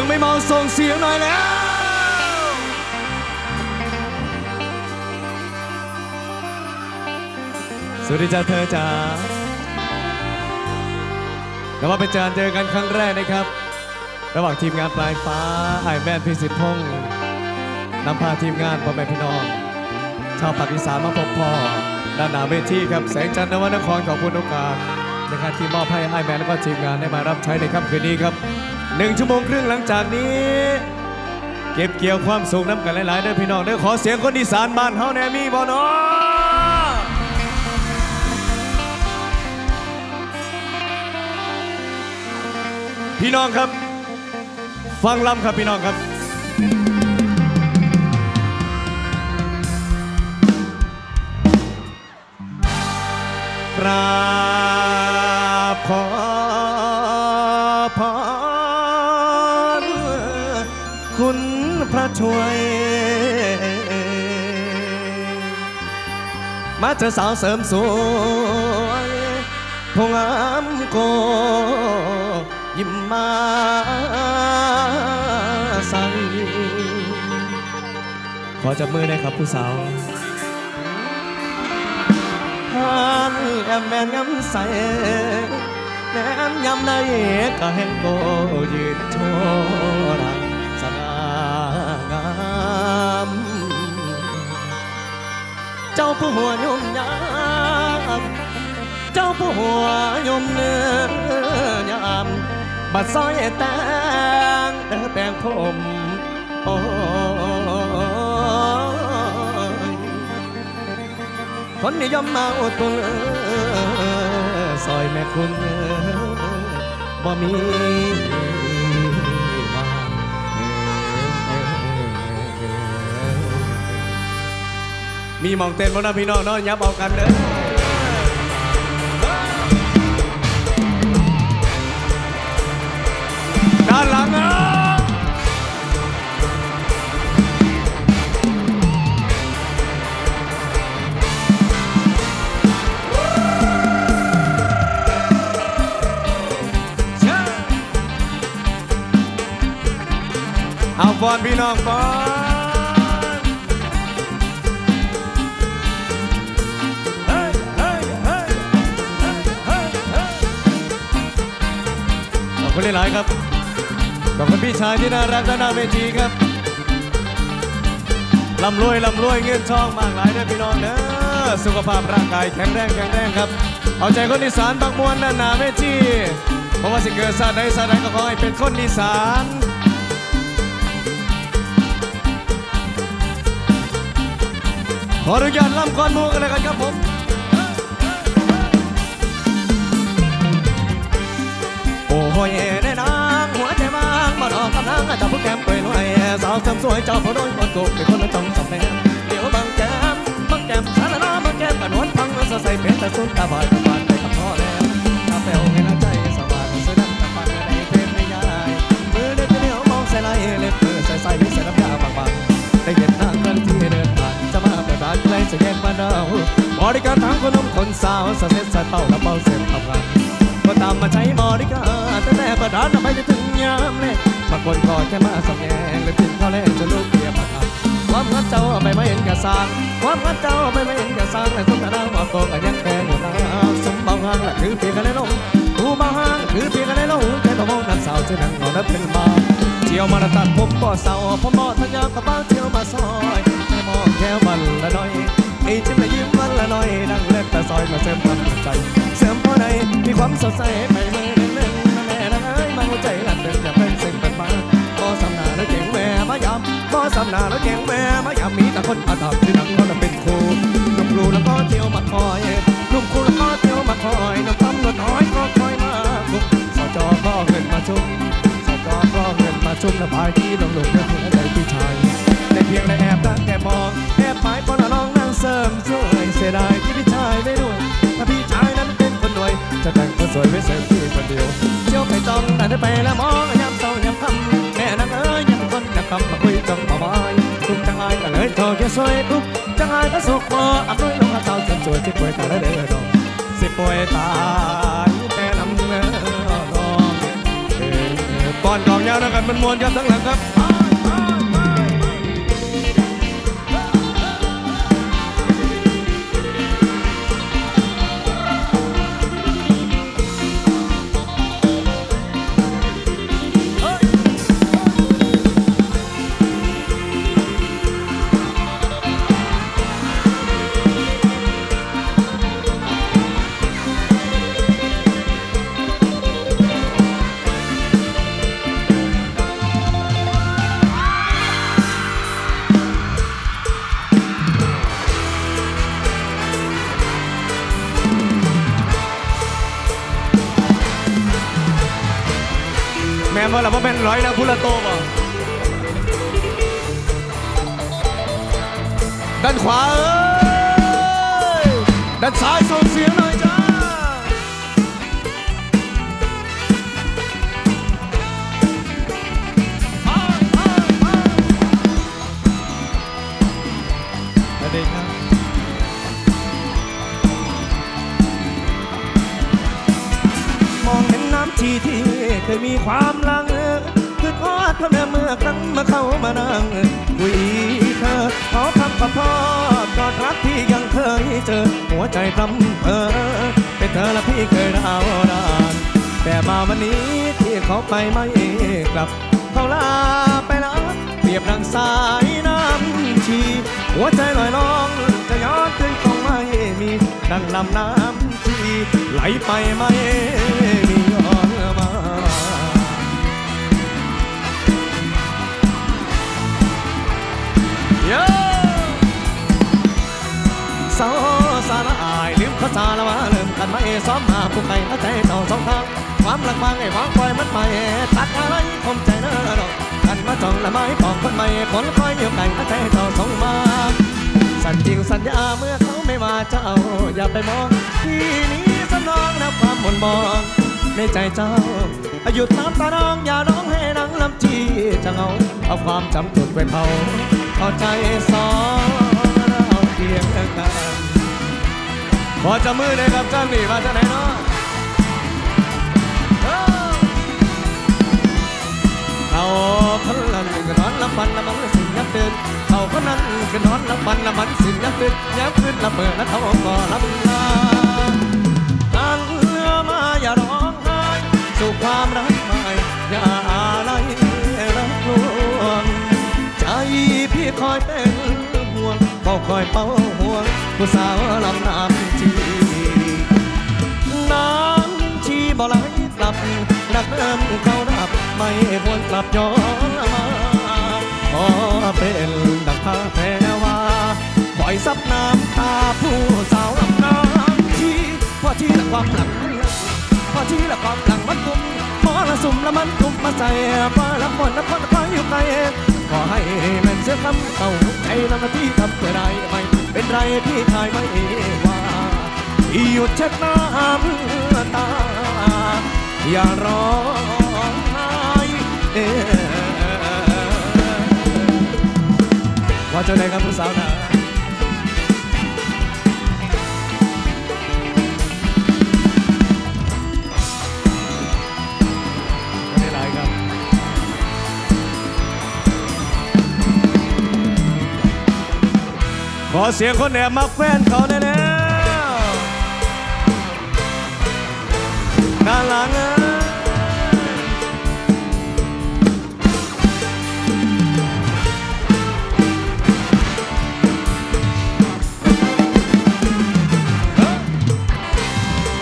ยังไม่เมาส่งเสียงหน่อยแล้วสวัสดีจ้าเธอจ๋าแล้วว่าเป็นจานเจอกันครั้งแรกนะครับ ระหว่างทีมงานปลายฟ้าไอแมนพิสิทธิ์พงศ์นำพาทีมงานพ่อแม่พี่น้อง ชาวปากอีสานมาพบพ่อด้านหน้าเวทีครับ แสงจันทร์นวนครของคุณโอกาสในการที่มอบให้ไอแมนและก็ทีมงานได้มารับใช้ในค่ำคืนนี้ครับ หนึ่งชั่วโมงครึ่งหลังจากนี้ เก็บเกี่ยวความสุขน้ำกันหลายๆด้อพี่น้องเด้อขอเสียงคนอีสานบ้านเฮาแนมีบ่เนอพี่น้องครับ ฟังลำครับพี่น้องครับาเจอสาวเสริมสวยพงามโกยิ้มมาใส่ขอจับมือหน่อยครับผู้สาวหานแอมแมนงำใสแนมยำในก็เห็นโกยืนโชว์รัง เจ้าผู้หัวยมยามเจ้าผู้หัวยมเนื้อยามบัดซอยแตงเด้อแตงผมโอ้ยคนนิยมมาอดตุนซอยแม่คุณบ่มี มีมองเต้นบ่นะพี่น้องเนาะยับเอากันเด้อด้านหลังอะเอาบอลพี่น้องบอล คุณหลายครับ ขอบคุณพี่ชายที่น่ารักด้านหน้าเวทีครับลำรวยลำรวยเงินทองมากหลายเด้อพี่น้องเด้อสุขภาพร่างกายแข็งแรงแข็งแรงครับ เอาใจคนอีสานบางมวลด้านหน้าเวทีเพราะว่าสิเกิดชาติใดชาติใดก็ขอให้เป็นคนอีสานขออนุญาตล่ำก่อนมูกันเลยกันครับผม โอ้โหยแน่นางหัวใจบางมาดอกกำลังจับผู้แก้มไปหน่อยสาวเสริมสวยเจ้าผู้โดยคนโกเป็นคนละต้องสำแดงเดี๋ยวบางแก้มบางแก้มสารนาบางแก้มกันวนพังสดใสเป็นแต่สุนตาบอยตาบานไปกับพ่อแล้วตาแป๋วให้น้ำใจสว่างสวยดังตาปันในเพลงไม่ยายมือเด็กเหนียวมองใส่ไหลเล็บมือใส่ใส่ใส่น้ำยาบางๆได้เห็นนางกันที่เดินผ่านจะมาปิดร้านใกล้จะแยกบ้านเราบริการทั้งคนหนุ่มคนสาวสะเซ็ตสะเต้าและเบาเสร็จทำงาน ก็ตามมาใช้บริการแต่แต่ประดานทำไมจะถึงยามเล่บางคนก็แค่มาสำแยงและถึงเขาแรกจะลูกเกียร์มาทำความรักเจ้าไปไม่เห็นกระสางความรักเจ้าไปไม่เห็นกระสางแต่สมนาว่ากก็ยังแก่อยู่นะสมบางห้างละคือเพียงกันเลยลงหูบางห้างคือเพียงกันเลยลงแค่ประมองน้ำสาวที่นั่งนอนนับเป็นบาเที่ยวมาตัดผมก็เศร้าพอมอทะยากระเป๋าเที่ยวมาซอยแค่มองแค่วันละน้อย ไอ้จิ้มละยิ้มวันละน้อยนั่งเล็กแต่ซอยมาเสริมความใจ เสริมพอใดมีความสดใสไปมือหนึ่งหนึ่งนะแม่นะเอ้ยมาหัวใจหลันเดินอย่าเป็นสิ่งเป็นมาบ่สำนาแล้วเก่งแม่มายำบ่สำนาแล้วเก่งแม่มายำมีแต่คนอาดับที่นั่งก็เป็นครูนุ่มครูแล้วก็เที่ยวมาคอยนุ่มครูแล้วก็เที่ยวมาคอยน้ำตำรวจน้อยก็คอยมาคุกสจก็เงินมาชุ่มสจก็เงินมาชุ่มระบายที่ลงหลุมเพื่อเพื่อใจพี่ชายได้เพียงได้แอบตั้งแต่มอง เสริมช่วยเสียดายที่พี่ชายไม่ด้วยถ้าพี่ชายนั้นเป็นคนรวย จะแต่งคนสวยไว้เสริมพี่คนเดียวเที่ยวไปจ้องแต่ได้ไปแล้วมองยามเศร้ายามคำแม่นางเอ้ยยังคนอยากคำมาคุยจ้องมาบายทุกจังไงก็เลยโทรแค่สวยทุกจังไงก็สุขพออำนวยลงกับเจ้าจนสวยที่ป่วยตายแล้เด้อดอกสิป่วยตายแต่นำเนื้อดองเออก่อนกองยาวนะครับมันมวนครับทั้งหลังครับ นบ่ล่ะบ่เป็นร้อยนะพุละโตบ่ด้านขวาเอ้ยด้านซ้ายส่งเสียงหน่อยจ้าอ้าวอ้าวอ้าวสวัสดีครับมองเห็นน้ำชีที เคยมีความลังคือทอดพระแม่เมื่อครั้งมาเข้ามานั่งคุยเธอขอคำขอพ่อกอดรักที่ยังเคยเจอ หัวใจพรำเพอเป็นเธอและพี่เคยดาวดานแต่มาวันนี้ที่เขาไปไม่กลับ เขาลาไปแล้วเปรียบดังสายน้ำชี หัวใจลอยลองจะย้อนคืนคงไม่มีดังลำน้ำชีไหลไปไม่มี โยสาวสารอายลืมภาษาละว่าเริ่มกันไม่ซ้อมมาผู้ใครมาใจเจ้าสองทางความรักบางไอ้วางปล่อยมันไปตัดอะไรคมใจเน้อดอกกันมาจ้องละไม้ปองคนใหม่คนคอยอยู่ไกลมาใจเจ้าส่งมาสัญจริงสัญญาเมื่อเขาไม่มาเจ้าอย่าไปมองที่นี้สนองนะความหม่นมองในใจเจ้าหยุดน้ำตาน้องอย่าน้องให้นังลำจีจะเอาเอาความจำจุดไปเผา เอาใจสองเราเพียงกันขอจะมือเลยครับจ้างนี่มาจากไหนเนาะเอ้าเอาคนนั้นก็นอนละมันละมันสิยับเดินเอาคนนั้นก็นอนละมันละมันสิยับเดินยับขึ้นละเปิดแล้วเขาก็รับลา อยเป็นห่วงเฝ้าคอยเป้าห่วงผู้สาวลำน้ำจีน้ำชีบ่ไหลกลับรักเดิมเขาดับไม่หวนกลับย้อนมาขอเป็นดังพาแพรว่าปล่อยซับน้ำตาผู้สาวลำน้ำชีพอที่ละความหลังมันละพอที่ละความหลังมันกุมมอละสุ่มละมันกุมมาใส่ฟ้าละคนละคนละคอยอยู่ไกล ขอให้มันเสียคำเข้าใจละมาที่ทำเพื่อไรไม่เป็นไรพี่ทายไม่ว่าหยุดเช็ดน้ำตา อย่าร้องไห้ว่าจะได้ครับผู้สาวนา เสียงคนแอบมาแฟนเขาแน่ๆด้านหลังเอ้ย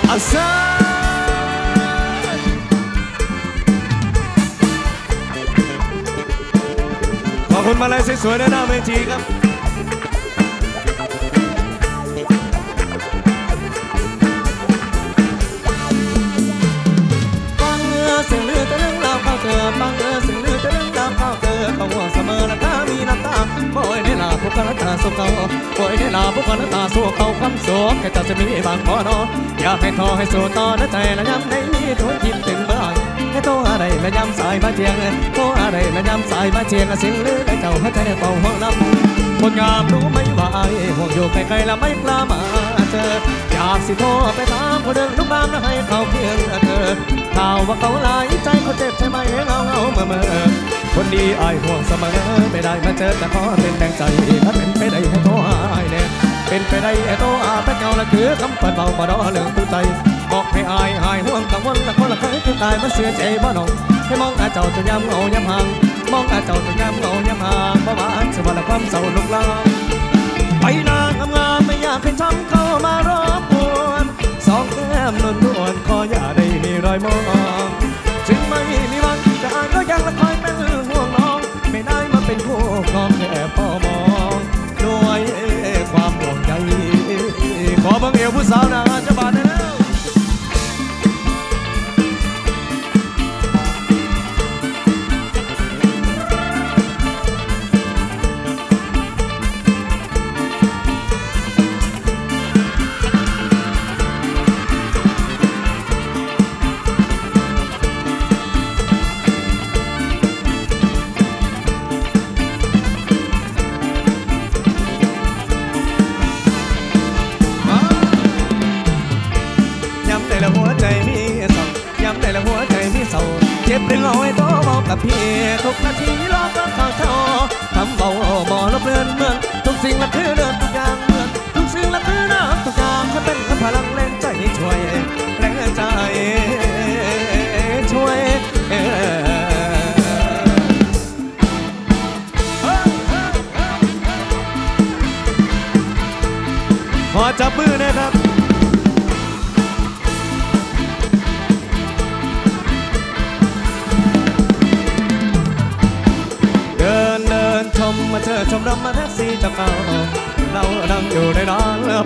อาซาขอบคุณมาเลยสวยๆในหน้าเวทีครับ กันตาสู้เขาบ่อยได้ลาพวกกันตาสู้เขาคำสวแค่จะจะมีบางพอนออยากให้ทอให้สู้ต่อนะใจละย้ำได้มีตัวคิดถึงบื่อให้โตอะไรละย้ำสายมาเจียงโตอะไรละย้ำสายมาเจียงเสียงลือและเจ้าให้ใจเป่าห้องน้ำคนงามรู้ไหมว่าไอ้ห่วงอยู่ไกลๆและไม่กล้ามาเจออยากสิโทรไปถามคนเดิมลูกบ้านแล้วให้เขาเพียงเธอข่าวว่าเขาหลายใจเขาเจ็บใช่ไหมเงาเงาเมื่อเมื่อ คนดีอายห่วงเสมอไม่ได้มาเจอแต่ขอเป็นแดงใจถ้าเป็นไปได้ให้โทรหาอายแน่เป็นไปได้ให้โทรหาแต่เก่าละคือคำเปิดเบาบ่ดอเรื่องตู้ใจบอกให้อายหายห่วงกังวลละคนละเคยคือตายมาเสียใจบ่น้องให้มองอาเจ้าจะย้ำเงาย้ำห่างมองอาเจ้าจะย้ำเงาย้ำห่างเพราะวันสวรรค์ความเศร้าลุกลามไปนางงามไม่อยากให้ช้ำเข้ามารบกวนสองแก้มนวลนวลขออย่าได้มีรอยมอง อ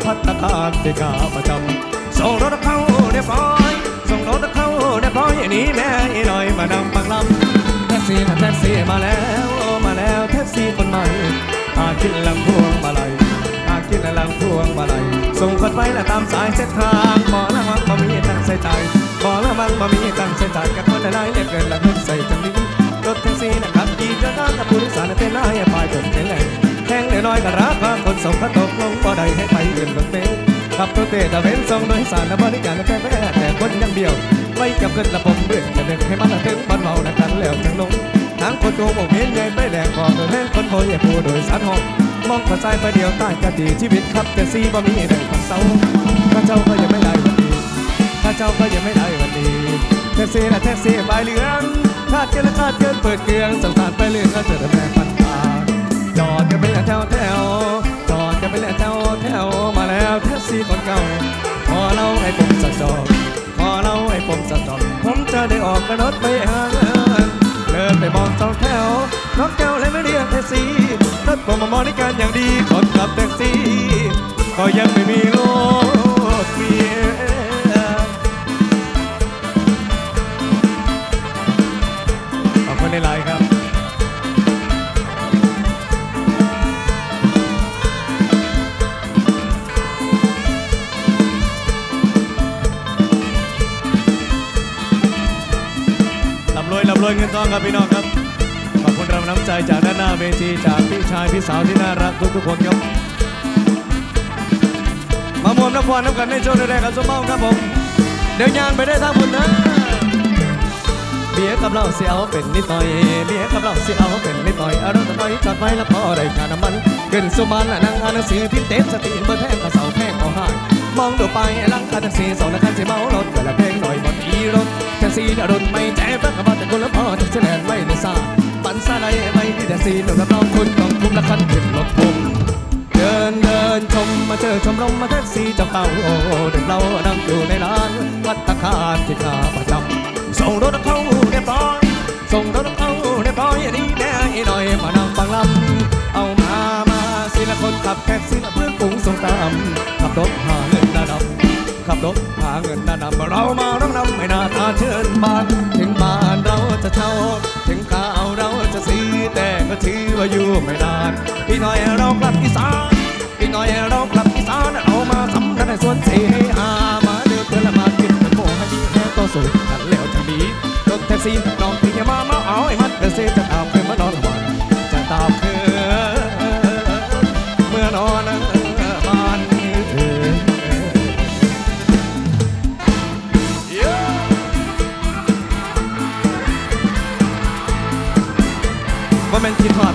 พัตตาคารที่ขาประจำส่งรถเข้าเรียบร้อยส่งรถเข้าเรียบร้อยหนีแม่อีหน่อยมานั่งฟังลำแท็กซี่นะแท็กซี่มาแล้วมาแล้วแท็กซี่คนใหม่อาคิดลังพวงมาลัยอาคิดลังพวงมาลัยส่งคนไปและตามสายเส้นทางบอกล้วมันมามีตั้งใส่ใจบอกล้วมันมามีตั้งใส่ใจกับคนใดๆเรียกเกินละเงินใส่จังนี้รถแท็กซี่นะครับขี่จะทางกับผู้โดยสารเป็นนายฝ่ายผมเฉลย แข่งน้อยๆก็รักว่าคนส่งก็ตกลงบ่ได้ให้ไปเงินรถเมล์ขับรถเตะตะเวนส่งโดยสารและบริการแต่แพ้แต่คนยังเดียวไม่กับเกินระบบเบื่อจะเดินให้มันถึงบ้านเมานะกันแล้วจังลงทางคนโกงบอกเห็นใหญ่ไปแดงคอโดยแม่คนโบยผู้โดยสารหองมองขวาซ้ายไปเดียวใต้กะตีชีวิตขับแท็กซี่บ่มีแดงของเสาพระเจ้าก็ยังไม่ได้วันดีถ้าเจ้าก็ยังไม่ได้วันดีแท็กซี่นะแท็กซี่ใบเหลืองคาดเกินและคาดเกินเปิดเกลืองสงสารไปเรื่องก็เจอแต่แม่ปันตาจอดกันไป ถไปหาเงินเดินไปมองสองแถวน้องแก้วเลยไม่เรียกแท็กซี่รถผมมาบริการอย่างดีคนขับแท็กซี่ก็ยังไม่มีร ยเงินทองครับพี่น้องครับ ขอบคุณรางวัลน้ำใจจากด้านหน้าเวทีจากพี่ชายพี่สาวที่น่ารักทุกๆคนครับ มามวมน้ำควันน้ำกันในช่วงแรกครับสมเมาครับผม เดี๋ยวยางไปได้ทางคุณนะเบียกับเราเสียวเป็นนิดหน่อยเบียกับเราเสียวเป็นนิดหน่อยอารถไปจอดไว้แล้วพอได้ค่าน้ำมันขึ้นสุมันและนั่งอ่านหนังสือพิมพ์เต็มสตรีนเบอร์แพงกระเสาแพงเอาหายมองดูไปลังคาแท็กซี่สองนักขันจะเมารถแต่ละเพลงหน่อยบ รถแท็กซี่อรุณไม่แจ้งกระบะแต่คนละพอจะแสดงไม่ได้ซาปันซาไดไม่ที่แท็กซี่หนุ่มรับรองคุณต้องคุ้มละคันขึ้นรถผมเดินเดินชมมาเจอชมรมมาแท็กซี่จ้าเก่าเด็กเรานั่งอยู่ในร้านวัดตะคารที่ขาประจำส่งรถเข้าเรียบร้อยส่งรถเข้าเรียบร้อยนี่แน่หน่อยมานั่งฟังลำเอามามาสิละคนขับแท็กซี่เพื่อนกรุงส่งตามขับรถหาเงินดาดำขับรถหาเงินนานำเรามาร้องนำไม่น่าตาเชิญบาน ถึงบ้านเราจะเช่า ถึงข้าวเราจะซีแต่ก็ถือว่าอยู่ไม่นานอีกหน่อยเรากลับอีสานอีกหน่อยเรากลับอีสานเอามาทำกันในสวนเสอามาเดือดเดือนละมากินกันโมให้ดีแค่ต่อสู้กันแล้วจังดีรถแท็กซี่น้อง ว่า